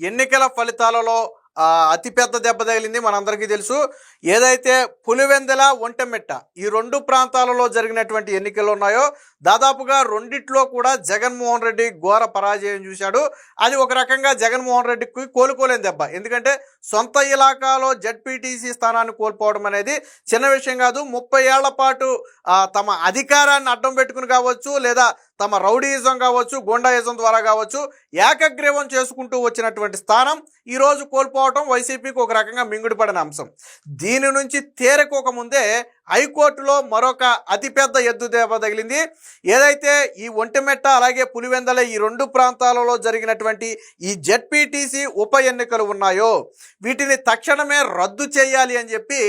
ఎన్నికల ఫలితాలలో అతిపెద్ద దెబ్బ తగిలింది మనందరికీ తెలుసు. ఏదైతే పులివెందెల ఒంటెమెట్ట ఈ రెండు ప్రాంతాలలో జరిగినటువంటి ఎన్నికలు ఉన్నాయో దాదాపుగా రెండిట్లో కూడా జగన్మోహన్ రెడ్డి ఘోర పరాజయం చూశాడు. అది ఒక రకంగా జగన్మోహన్ రెడ్డికి కోలుకోలేని దెబ్బ. ఎందుకంటే సొంత ఇలాకాలో జడ్పీటీసీ స్థానాన్ని కోల్పోవడం అనేది చిన్న విషయం కాదు. ముప్పై ఏళ్ళ పాటు తమ అధికారాన్ని అడ్డం పెట్టుకుని కావచ్చు లేదా తమ రౌడీయిజం కావచ్చు గోండాయిజం ద్వారా కావచ్చు ఏకగ్రీవం చేసుకుంటూ వచ్చినటువంటి స్థానం ఈరోజు కోల్పోవటం వైసీపీకి ఒక రకంగా మింగుడిపడిన అంశం. దీని నుంచి తేరకోక ముందే హైకోర్టులో మరొక అతిపెద్ద ఎద్దు దెబ్బ తగిలింది. ఏదైతే ఈ ఒంటిమెట్ట అలాగే పులివెందల ఈ రెండు ప్రాంతాలలో జరిగినటువంటి ఈ జెడ్పీటీసీ ఉప ఎన్నికలు ఉన్నాయో వీటిని తక్షణమే రద్దు చేయాలి అని చెప్పి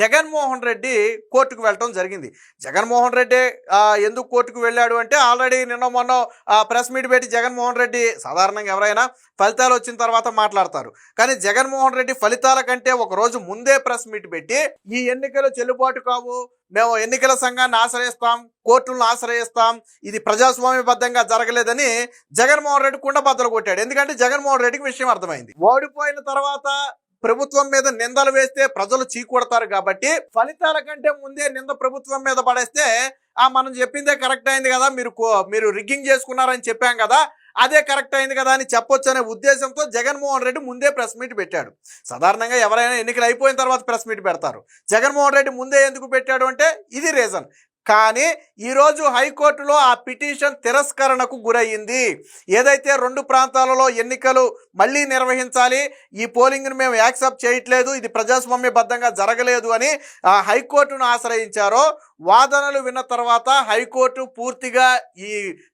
జగన్మోహన్ రెడ్డి కోర్టుకు వెళ్ళటం జరిగింది. జగన్మోహన్ రెడ్డి ఎందుకు కోర్టుకు వెళ్ళాడు అంటే ఆల్రెడీ నిన్న మొన్న ప్రెస్ మీట్ పెట్టి జగన్మోహన్ రెడ్డి సాధారణంగా ఎవరైనా ఫలితాలు వచ్చిన తర్వాత మాట్లాడతారు. కానీ జగన్మోహన్ రెడ్డి ఫలితాల కంటే ఒక రోజు ముందే ప్రెస్ మీట్ పెట్టి ఈ ఎన్నికలు చెల్లుబాటు కావు మేము ఎన్నికల సంఘాన్ని ఆశ్రయిస్తాం కోర్టులను ఆశ్రయిస్తాం. ఇది ప్రజాస్వామ్యబద్ధంగా జరగలేదని జగన్మోహన్ రెడ్డి కుండబద్దలు కొట్టాడు. ఎందుకంటే జగన్మోహన్ రెడ్డికి విషయం అర్థమైంది. ఓడిపోయిన తర్వాత ప్రభుత్వం మీద నిందలు వేస్తే ప్రజలు చీకొడతారు కాబట్టి ఫలితాల కంటే ముందే నింద ప్రభుత్వం మీద పడేస్తే ఆ మనం చెప్పిందే కరెక్ట్ అయింది కదా మీరు కో- మీరు రిగ్గింగ్ చేసుకున్నారని చెప్పాం కదా అదే కరెక్ట్ అయింది కదా అని చెప్పొచ్చు అనే ఉద్దేశంతో జగన్మోహన్ రెడ్డి ముందే ప్రెస్ మీట్ పెట్టాడు. సాధారణంగా ఎవరైనా ఎన్నికలు అయిపోయిన తర్వాత ప్రెస్ మీట్ పెడతారు. జగన్మోహన్ రెడ్డి ముందే ఎందుకు పెట్టాడు అంటే ఇది రీజన్. కానీ ఈరోజు హైకోర్టులో ఆ పిటిషన్ తిరస్కరణకు గురయ్యింది ఏదైతే రెండు ప్రాంతాలలో ఎన్నికలు మళ్ళీ నిర్వహించాలి ఈ పోలింగ్ను మేము యాక్సెప్ట్ చేయట్లేదు ఇది ప్రజాస్వామ్యబద్ధంగా జరగలేదు అని ఆ హైకోర్టును ఆశ్రయించారో వాదనలు విన్న తర్వాత హైకోర్టు పూర్తిగా ఈ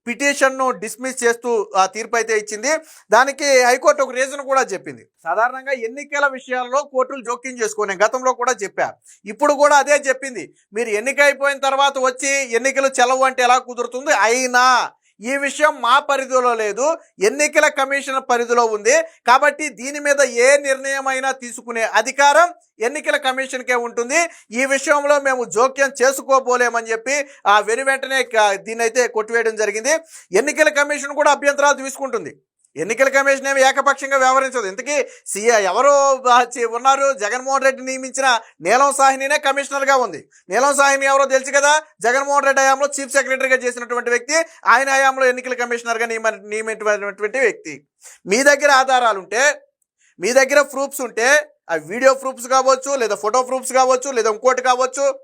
పిటిషన్ను డిస్మిస్ చేస్తూ ఆ తీర్పు అయితే ఇచ్చింది. దానికి హైకోర్టు ఒక రీజన్ కూడా చెప్పింది. సాధారణంగా ఎన్నికల విషయాల్లో కోర్టులు జోక్యం చేసుకునే గతంలో కూడా చెప్పారు. ఇప్పుడు కూడా అదే చెప్పింది. మీరు ఎన్నిక అయిపోయిన తర్వాత వచ్చి ఎన్నికలు చెలవు అంటే ఎలా కుదురుతుంది? అయినా ఈ విషయం మా పరిధిలో లేదు. ఎన్నికల కమిషన్ పరిధిలో ఉంది. కాబట్టి దీని మీద ఏ నిర్ణయం అయినా తీసుకునే అధికారం ఎన్నికల కమిషన్కే ఉంటుంది. ఈ విషయంలో మేము జోక్యం చేసుకోబోలేమని చెప్పి ఆ వెను వెంటనే దీన్ని అయితే కొట్టివేయడం జరిగింది. ఎన్నికల కమిషన్ కూడా అభ్యంతరాలు తీసుకుంటుంది. ఎన్నికల కమిషన్ ఏమి ఏకపక్షంగా వ్యవహరించదు. ఇంతకీ సీఏ ఎవరు ఉన్నారు? జగన్మోహన్ రెడ్డి నియమించిన నీలం సాహినినే కమిషనర్గా ఉంది. నీలం సాహిని ఎవరో తెలుసు కదా? జగన్మోహన్ రెడ్డి హయాంలో చీఫ్ సెక్రటరీగా చేసినటువంటి వ్యక్తి. ఆయన హయాంలో ఎన్నికల కమిషనర్గా నియమ నియమించినటువంటి వ్యక్తి. మీ దగ్గర ఆధారాలు ఉంటే మీ దగ్గర ప్రూఫ్స్ ఉంటే ఆ వీడియో ప్రూఫ్స్ కావచ్చు లేదా ఫోటో ప్రూఫ్స్ కావచ్చు లేదా ఇంకోటి కావచ్చు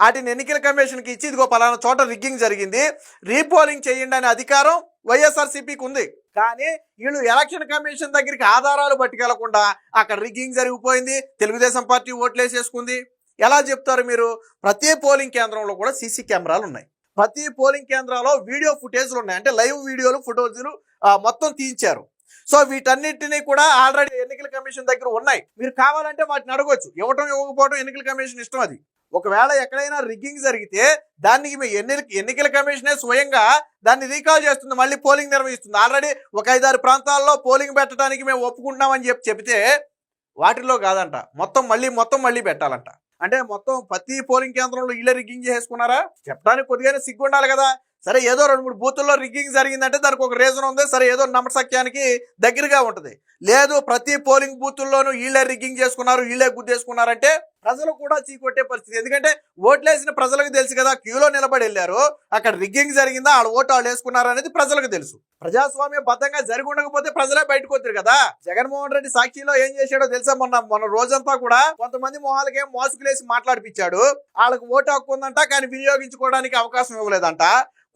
వాటిని ఎన్నికల కమిషన్కి ఇచ్చి ఇదిగో పలానా చోట రిగ్గింగ్ జరిగింది. రీపోలింగ్ చేయండి అనే అధికారం వైఎస్ఆర్సీపీకి ఉంది. కానీ వీళ్ళు ఎలక్షన్ కమిషన్ దగ్గరికి ఆధారాలు పట్టుకెళ్ళకుండా అక్కడ రిగ్గింగ్ జరిగిపోయింది తెలుగుదేశం పార్టీ ఓట్లేసేసుకుంది. ఎలా చెప్తారు మీరు? ప్రతి పోలింగ్ కేంద్రంలో కూడా సీసీ కెమెరాలు ఉన్నాయి. ప్రతి పోలింగ్ కేంద్రాల్లో వీడియో ఫుటేజ్లు ఉన్నాయి. అంటే లైవ్ వీడియోలు ఫుటేజ్లు మొత్తం తీయించారు. సో వీటన్నిటిని కూడా ఆల్రెడీ ఎన్నికల కమిషన్ దగ్గర ఉన్నాయి. మీరు కావాలంటే వాటిని అడగొచ్చు. ఇవ్వటం ఇవ్వకపోవడం ఎన్నికల కమిషన్ ఇష్టం అది. ఒకవేళ ఎక్కడైనా రిగ్గింగ్ జరిగితే దానికి మీ ఎన్నికల ఎన్నికల కమిషనే స్వయంగా దాన్ని రీకాల్ చేస్తుంది మళ్ళీ పోలింగ్ నిర్వహిస్తుంది. ఆల్రెడీ ఒక ఐదారు ప్రాంతాల్లో పోలింగ్ పెట్టడానికి మేము ఒప్పుకుంటున్నామని చెప్పి చెబితే వాటిలో కాదంట. మొత్తం మళ్ళీ మొత్తం మళ్ళీ పెట్టాలంట. అంటే మొత్తం ప్రతి పోలింగ్ కేంద్రంలో వీళ్ళే రిగ్గింగ్ చేసుకున్నారా చెప్పడానికి కొద్దిగానే సిగ్గు ఉండాలి కదా. సరే ఏదో రెండు మూడు బూతుల్లో రిగ్గింగ్ జరిగిందంటే దానికి ఒక రీజన్ ఉంది. సరే ఏదో నమ్మసక్యానికి దగ్గరగా ఉంటుంది. లేదు ప్రతి పోలింగ్ బూతుల్లోనూ వీళ్ళే రిగ్గింగ్ చేసుకున్నారు వీళ్ళే గుద్దేసుకున్నారంటే ప్రజలు కూడా చీకొట్టే పరిస్థితి. ఎందుకంటే ఓట్లేసిన ప్రజలకు తెలుసు కదా క్యూలో నిలబడి వెళ్ళారు. అక్కడ రిగ్గింగ్ జరిగిందా? ఆడ ఓటు వాళ్ళు వేసుకున్నారు అనేది ప్రజలకు తెలుసు. ప్రజాస్వామ్య బద్దంగా జరిగి ఉండకపోతే ప్రజలే బయటకు వచ్చారు కదా. జగన్మోహన్ రెడ్డి సాక్షిలో ఏం చేశాడో తెలుసా మొన్న మొన్న రోజంతా కూడా కొంతమంది మొహాలకేం మోసుకులేసి మాట్లాడిపించాడు. వాళ్ళకి ఓటు హక్కు ఉందంట కానీ వినియోగించుకోవడానికి అవకాశం ఇవ్వలేదంట.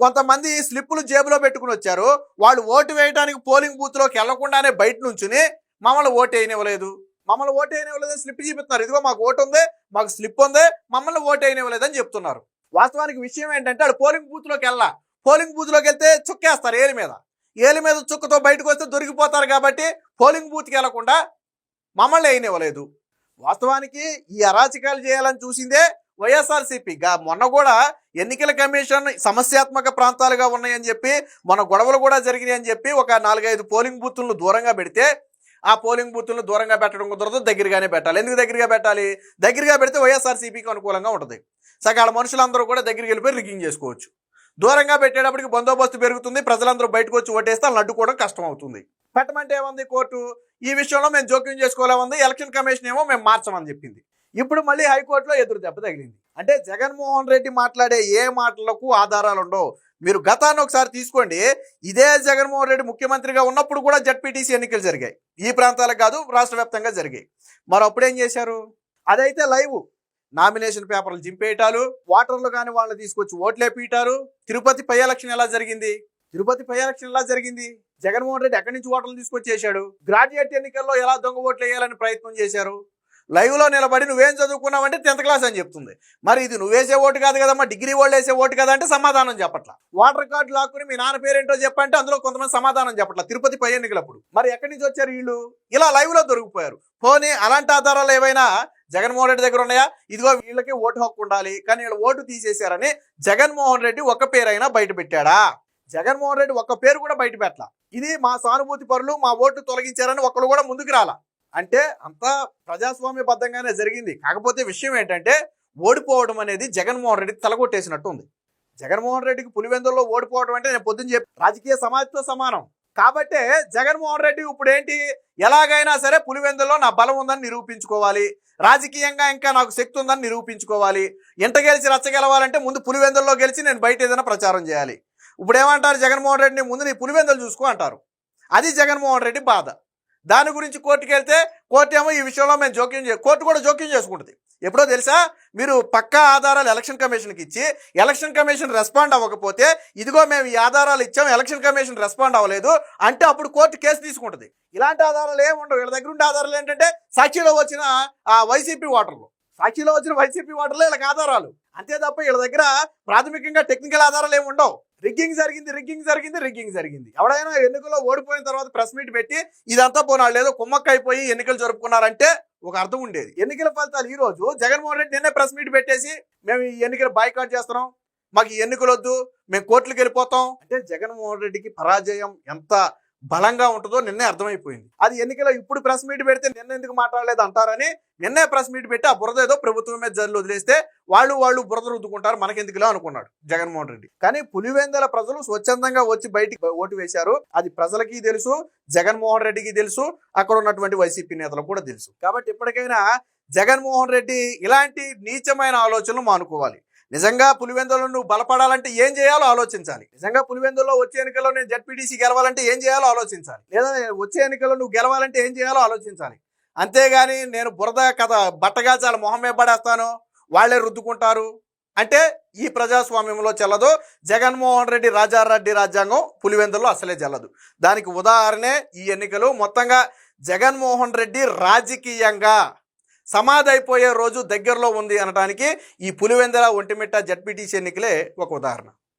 కొంతమంది స్లిప్పులు జేబులో పెట్టుకుని వచ్చారు. వాళ్ళు ఓటు వేయడానికి పోలింగ్ బూత్లోకి వెళ్ళకుండానే బయట నుంచుని మమ్మల్ని ఓటు వేయనివ్వలేదు. మమ్మల్ని ఓటు వేయనివ్వలేదని స్లిప్ చూపిస్తున్నారు. ఇదిగో మాకు ఓటు ఉంది మాకు స్లిప్ ఉంది మమ్మల్ని ఓటు వేయనివ్వలేదని చెప్తున్నారు. వాస్తవానికి విషయం ఏంటంటే వాళ్ళు పోలింగ్ బూత్లోకి వెళ్ళా. పోలింగ్ బూత్లోకి వెళ్తే చుక్కేస్తారు ఏలి మీద. ఏలి మీద చుక్కతో బయటకు వస్తే దొరికిపోతారు కాబట్టి పోలింగ్ బూత్కి వెళ్ళకుండా మమ్మల్ని వేయనివ్వలేదు. వాస్తవానికి ఈ అరాచకాలు చేయాలని చూసిందే వైఎస్ఆర్సీపీ. మొన్న కూడా ఎన్నికల కమిషన్ సమస్యాత్మక ప్రాంతాలుగా ఉన్నాయని చెప్పి మన గొడవలు కూడా జరిగినాయని చెప్పి ఒక నాలుగైదు పోలింగ్ బూత్లను దూరంగా పెడితే ఆ పోలింగ్ బూత్లను దూరంగా పెట్టడం కుదరదు దగ్గరగానే పెట్టాలి. ఎందుకు దగ్గరగా పెట్టాలి? దగ్గరగా పెడితే వైఎస్ఆర్సీపీకి అనుకూలంగా ఉంటుంది. సకాల మనుషులందరూ కూడా దగ్గరికి వెళ్ళిపోయి రిగ్గింగ్ చేసుకోవచ్చు. దూరంగా పెట్టేటప్పటికి బందోబస్తు పెరుగుతుంది ప్రజలందరూ బయటకు వచ్చి ఓటేస్తే వాళ్ళని అడ్డుకోవడం కష్టం అవుతుంది పెట్టమంటే ఏముంది కోర్టు? ఈ విషయంలో మేము జోక్యం చేసుకోలేముంది ఎలక్షన్ కమిషన్ ఏమో మేము మార్చమని చెప్పింది. ఇప్పుడు మళ్ళీ హైకోర్టులో ఎదురు దెబ్బ తగిలింది. అంటే జగన్మోహన్ రెడ్డి మాట్లాడే ఏ మాటలకు ఆధారాలు ఉండవు మీరు గతాన్ని ఒకసారి తీసుకోండి. ఇదే జగన్మోహన్ రెడ్డి ముఖ్యమంత్రిగా ఉన్నప్పుడు కూడా జడ్పీటీసీ ఎన్నికలు జరిగాయి. ఈ ప్రాంతాలకు కాదు రాష్ట్ర వ్యాప్తంగా జరిగాయి. మరి అప్పుడేం ఏం చేశారు? అదైతే లైవ్ నామినేషన్ పేపర్లు జింపేయటాలు ఓటర్లు కానీ వాళ్ళని తీసుకొచ్చి ఓట్లే పీటారు తిరుపతి పై ఎలక్షన్ ఎలా జరిగింది? తిరుపతి పై ఎలక్షన్ ఎలా జరిగింది? జగన్మోహన్ రెడ్డి ఎక్కడి నుంచి ఓటర్లు తీసుకొచ్చేసాడు గ్రాడ్యుయేట్ ఎన్నికల్లో ఎలా దొంగ ఓట్లు వేయాలని ప్రయత్నం చేశారు? లైవ్లో నిలబడి నువ్వేం చదువుకున్నావంటే టెన్త్ క్లాస్ అని చెప్తుంది. మరి ఇది నువ్వేసే ఓటు కాదు కదమ్మా డిగ్రీ వాళ్ళు వేసే ఓటు కదా అంటే సమాధానం చెప్పట్ల. వాటర్ కార్డు లాక్కుని మీ నాన్న పేరేంటో చెప్పంటే అందులో కొంతమంది సమాధానం చెప్పట్ల తిరుపతి పై ఎన్నికలప్పుడు. మరి ఎక్కడి నుంచి వచ్చారు వీళ్ళు? ఇలా లైవ్లో దొరికిపోయారు. పోనీ అలాంటి ఆధారాలు ఏవైనా జగన్మోహన్ రెడ్డి దగ్గర ఉన్నాయా? ఇదిగో వీళ్ళకి ఓటు హక్కు ఉండాలి కానీ వీళ్ళు ఓటు తీసేశారని జగన్మోహన్ రెడ్డి ఒక్క పేరైనా బయట పెట్టాడా? జగన్మోహన్ రెడ్డి ఒక్క పేరు కూడా బయట పెట్టాల. ఇది మా సానుభూతి పరులు మా ఓటు తొలగించారని ఒకళ్ళు కూడా ముందుకు రాలా. అంటే అంతా ప్రజాస్వామ్యబద్ధంగానే జరిగింది. కాకపోతే విషయం ఏంటంటే ఓడిపోవడం అనేది జగన్మోహన్ రెడ్డికి తలగొట్టేసినట్టు ఉంది. జగన్మోహన్ రెడ్డికి పులివెందుల్లో ఓడిపోవడం అంటే నేను పొద్దున్న చెప్పి రాజకీయ సమాజంతో సమానం. కాబట్టే జగన్మోహన్ రెడ్డి ఇప్పుడు ఏంటి ఎలాగైనా సరే పులివెందుల్లో నా బలం ఉందని నిరూపించుకోవాలి. రాజకీయంగా ఇంకా నాకు శక్తి ఉందని నిరూపించుకోవాలి. ఇంట గెలిచి రచ్చ గెలవాలంటే ముందు పులివెందుల్లో గెలిచి నేను బయట ఏదైనా ప్రచారం చేయాలి. ఇప్పుడు ఏమంటారు జగన్మోహన్ రెడ్డిని ముందు నీ పులివెందులు చూసుకో అంటారు. అది జగన్మోహన్ రెడ్డి బాధ. దాని గురించి కోర్టుకి వెళ్తే కోర్టు ఏమో ఈ విషయంలో మేము జోక్యం చే కోర్టు కూడా జోక్యం చేసుకుంటుంది. ఎప్పుడో తెలుసా? మీరు పక్కా ఆధారాలు ఎలక్షన్ కమిషన్కి ఇచ్చి ఎలక్షన్ కమిషన్ రెస్పాండ్ అవ్వకపోతే ఇదిగో మేము ఈ ఆధారాలు ఇచ్చాం ఎలక్షన్ కమిషన్ రెస్పాండ్ అవ్వలేదు అంటే అప్పుడు కోర్టు కేసు తీసుకుంటుంది. ఇలాంటి ఆధారాలు ఏమి ఉండవు వీళ్ళ దగ్గర ఉండే ఆధారాలు ఏంటంటే సాక్షిలో వచ్చిన ఆ వైసీపీ ఓటర్లు. సాక్షిలో వచ్చిన వైసీపీ ఓటర్లు వీళ్ళకి ఆధారాలు. అంతే తప్ప వీళ్ళ దగ్గర ప్రాథమికంగా టెక్నికల్ ఆధారాలు ఏమి ఉండవు. రిగ్గింగ్ జరిగింది రిగ్గింగ్ జరిగింది రిగ్గింగ్ జరిగింది. ఎవడైనా ఎన్నికల్లో ఓడిపోయిన తర్వాత ప్రెస్ మీట్ పెట్టి ఇదంతా పోనాళ్ళు ఏదో కుమ్మక్కైపోయి ఎన్నికలు జరుపుకున్నారంటే ఒక అర్థం ఉండేది. ఎన్నికల ఫలితాలు ఈ రోజు జగన్మోహన్ రెడ్డి నిన్నే ప్రెస్ మీట్ పెట్టేసి మేము ఈ ఎన్నికలు బాయ్కాట్ చేస్తున్నాం. మాకు ఈ ఎన్నికలు వద్దు మేము కోర్టులకు వెళ్ళిపోతాం. అంటే జగన్మోహన్ రెడ్డికి పరాజయం ఎంత బలంగా ఉంటుందో నిన్నే అర్థమైపోయింది. అది ఎన్నికల ఇప్పుడు ప్రెస్ మీట్ పెడితే నిన్న ఎందుకు మాట్లాడలేదు అంటారని నిన్నే ప్రెస్ మీట్ పెట్టి ఆ బురద ఏదో ప్రభుత్వం మీద జల్లు వదిలేస్తే వాళ్ళు వాళ్ళు బురద రుద్దుకుంటారు మనకెందుకులా అనుకున్నాడు జగన్మోహన్ రెడ్డి. కానీ పులివెందల ప్రజలు స్వచ్ఛందంగా వచ్చి బయటికి ఓటు వేశారు. అది ప్రజలకి తెలుసు జగన్మోహన్ రెడ్డికి తెలుసు అక్కడ ఉన్నటువంటి వైసీపీ నేతలకు కూడా తెలుసు. కాబట్టి ఇప్పటికైనా జగన్మోహన్ రెడ్డి ఇలాంటి నీచమైన ఆలోచనలు మానుకోవాలి. నిజంగా పులివెందులో నువ్వు బలపడాలంటే ఏం చేయాలో ఆలోచించాలి. నిజంగా పులివెందులో వచ్చే ఎన్నికల్లో నేను జడ్పీటీసీ గెలవాలంటే ఏం చేయాలో ఆలోచించాలి. లేదా వచ్చే ఎన్నికల్లో నువ్వు గెలవాలంటే ఏం చేయాలో ఆలోచించాలి. అంతేగాని నేను బురద కథ బట్టగా చాలా మొహమే పడేస్తాను వాళ్ళే రుద్దుకుంటారు. అంటే ఈ ప్రజాస్వామ్యంలో చెల్లదు. జగన్మోహన్ రెడ్డి రాజారెడ్డి రాజ్యాంగం పులివెందుల్లో అసలే చెల్లదు. దానికి ఉదాహరణే ఈ ఎన్నికలు మొత్తంగా జగన్మోహన్ రెడ్డి రాజకీయంగా. సమాధి అయిపోయే రోజు దగ్గరలో ఉంది అనడానికి ఈ పులివెందల ఒంటిమిట్ట జడ్పీటీసీ ఎన్నికలే ఒక ఉదాహరణ.